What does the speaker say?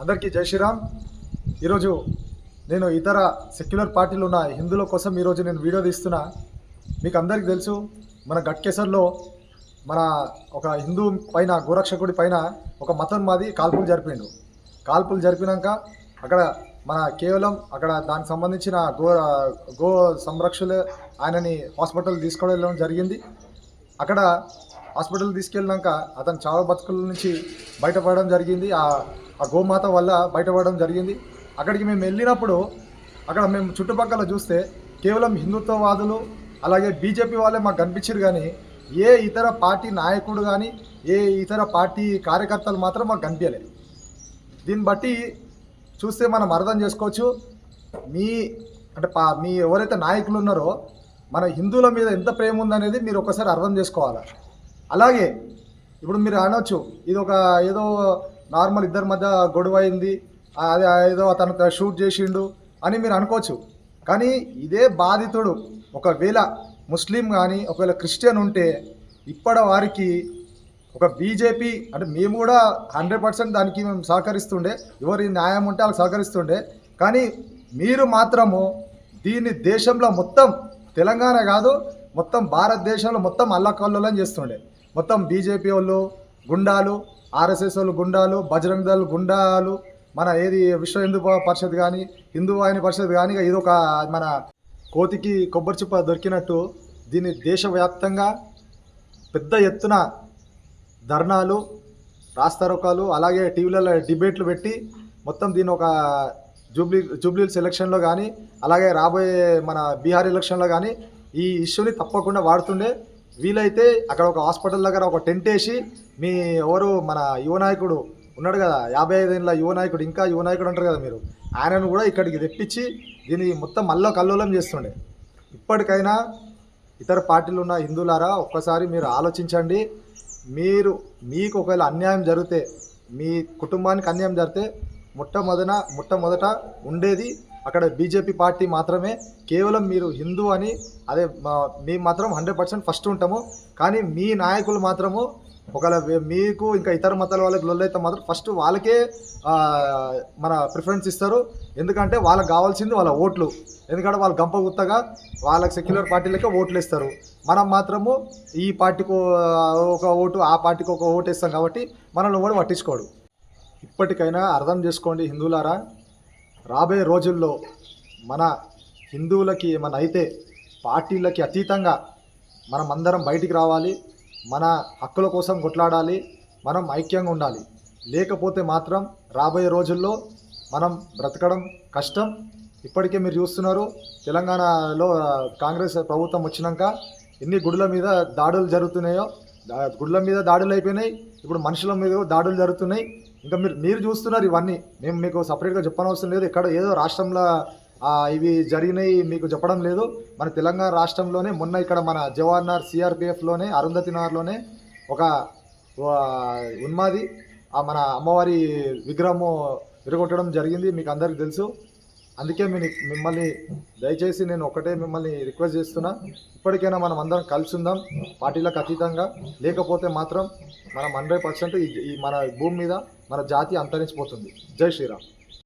అందరికీ జై శ్రీరామ్. ఈరోజు నేను ఇతర సెక్యులర్ పార్టీలు ఉన్న హిందువుల కోసం ఈరోజు నేను వీడియో తీస్తున్నా. మీకు అందరికీ తెలుసు మన గట్కేసర్లో మన ఒక హిందూ పైన గోరక్షకుడి పైన ఒక మతం మాది కాల్పులు జరిపిండు. కాల్పులు జరిపినాక అక్కడ మన కేవలం అక్కడ దానికి సంబంధించిన గో గో సంరక్షలు ఆయనని హాస్పిటల్ తీసుకెళ్ళడం జరిగింది. అక్కడ హాస్పిటల్ తీసుకెళ్ళినాక అతను చావ బతుకుల నుంచి బయటపడడం జరిగింది. ఆ ఆ గోమాత వల్ల బయటపడడం జరిగింది. అక్కడికి మేము వెళ్ళినప్పుడు అక్కడ మేము చుట్టుపక్కల చూస్తే కేవలం హిందుత్వవాదులు అలాగే బీజేపీ వాళ్ళే మాకు కనిపించారు కానీ ఏ ఇతర పార్టీ నాయకుడు కానీ ఏ ఇతర పార్టీ కార్యకర్తలు మాత్రం మాకు కనిపించలేదు. దీన్ని బట్టి చూస్తే మనం అర్థం చేసుకోవచ్చు. మీ అంటే పా మీ ఎవరైతే నాయకులు ఉన్నారో మన హిందువుల మీద ఎంత ప్రేమ ఉందనేది మీరు ఒకసారి అర్థం చేసుకోవాలి? అలాగే ఇప్పుడు మీరు అనొచ్చు ఇది ఒక ఏదో నార్మల్ ఇద్దరి మధ్య గొడవ అయింది. అది ఏదో అతను షూట్ చేసిండు అని మీరు అనుకోవచ్చు. కానీ ఇదే బాధితుడు. ఒకవేళ ముస్లిం కానీ ఒకవేళ క్రిస్టియన్ ఉంటే ఇప్పటి వారికి ఒక బీజేపీ అంటే మేము కూడా హండ్రెడ్ పర్సెంట్ దానికి మేము సహకరిస్తుండే. ఎవరి న్యాయం ఉంటే వాళ్ళకి సహకరిస్తుండే. కానీ మీరు మాత్రము దీన్ని దేశంలో మొత్తం తెలంగాణ కాదు మొత్తం భారతదేశంలో మొత్తం అల్లకల్లోలం చేస్తుండే. మొత్తం బీజేపీ వాళ్ళు గుండాలు ఆర్ఎస్ఎస్ వాళ్ళు గుండాలు బజరంగ్ దళ్ గుండాలు మన ఏది విశ్వ హిందూ పరిషత్ కానీ హిందూ వాహిని పరిషత్ కానీ ఇది ఒక మన కోతికి కొబ్బరి చిప్ప దొరికినట్టు దీన్ని దేశవ్యాప్తంగా పెద్ద ఎత్తున ధర్నాలు రాస్తారోకాలు అలాగే టీవీలలో డిబేట్లు పెట్టి మొత్తం దీన్ని ఒక జూబ్లీ జూబ్లీల్స్ ఎలక్షన్లో కానీ అలాగే రాబోయే మన బీహార్ ఎలక్షన్లో కానీ ఈ ఇష్యూని తప్పకుండా వాడుతుండే. వీలైతే అక్కడ ఒక హాస్పిటల్ దగ్గర ఒక టెంట్ వేసి మీ ఎవరు మన యువ నాయకుడు ఉన్నాడు కదా యాభై ఐదేళ్ళ యువ నాయకుడు ఇంకా యువ నాయకుడు అంటారు కదా మీరు ఆయనను కూడా ఇక్కడికి తెప్పించి దీన్ని మొత్తం మళ్ళీ కల్లోలం చేస్తుండే. ఇప్పటికైనా ఇతర పార్టీలు ఉన్న హిందువులారా ఒక్కసారి మీరు ఆలోచించండి. మీరు మీకు ఒకవేళ అన్యాయం జరిగితే మీ కుటుంబానికి అన్యాయం జరిగితే మొట్టమొదన మొట్టమొదట ఉండేది అక్కడ బీజేపీ పార్టీ మాత్రమే. కేవలం మీరు హిందూ అని అదే మేము మాత్రం హండ్రెడ్ పర్సెంట్ ఫస్ట్ ఉంటాము. కానీ మీ నాయకులు మాత్రము ఒకవేళ మీకు ఇంకా ఇతర మతాల వాళ్ళకి లొల్లైతే మాత్రం ఫస్ట్ వాళ్ళకే మన ప్రిఫరెన్స్ ఇస్తారు. ఎందుకంటే వాళ్ళకి కావాల్సింది వాళ్ళ ఓట్లు. ఎందుకంటే వాళ్ళు గంప గుత్తగా వాళ్ళకి సెక్యులర్ పార్టీలకే ఓట్లు ఇస్తారు. మనం మాత్రము ఈ పార్టీకి ఒక ఓటు ఆ పార్టీకి ఒక ఓటు ఇస్తాం కాబట్టి మనల్ని కూడా పట్టించుకోడు. ఇప్పటికైనా అర్థం చేసుకోండి హిందువులారా. రాబోయే రోజుల్లో మన హిందువులకి ఏమైనా అయితే పార్టీలకి అతీతంగా మనం అందరం బయటికి రావాలి. మన హక్కుల కోసం కొట్లాడాలి. మనం ఐక్యంగా ఉండాలి. లేకపోతే మాత్రం రాబోయే రోజుల్లో మనం బ్రతకడం కష్టం. ఇప్పటికే మీరు చూస్తున్నారు తెలంగాణలో కాంగ్రెస్ ప్రభుత్వం వచ్చినాక ఎన్ని గుడుల మీద దాడులు జరుగుతున్నాయో గుడ్ల మీద దాడులు అయిపోయినాయి. ఇప్పుడు మనుషుల మీద దాడులు జరుగుతున్నాయి. ఇంకా మీరు మీరు చూస్తున్నారు ఇవన్నీ. మేము మీకు సపరేట్గా చెప్పనవసరం లేదు. ఇక్కడ ఏదో రాష్ట్రంలో ఇవి జరిగినాయి మీకు చెప్పడం లేదు. మన తెలంగాణ రాష్ట్రంలోనే మొన్న ఇక్కడ మన జవహర్నార్ సిఆర్పిఎఫ్లోనే అరుంధతినార్లోనే ఒక ఉన్మాది ఆ మన అమ్మవారి విగ్రహము విరగొట్టడం జరిగింది. మీకు అందరికీ తెలుసు. అందుకే మీ మిమ్మల్ని దయచేసి నేను ఒకటే మిమ్మల్ని రిక్వెస్ట్ చేస్తున్నా. ఇప్పటికైనా మనం అందరం కలిసి ఉందాం పార్టీలకు అతీతంగా. లేకపోతే మాత్రం మనం హండ్రెడ్ పర్సెంట్ ఈ మన భూమి మీద మన జాతి అంతరించిపోతుంది. జై శ్రీరామ్.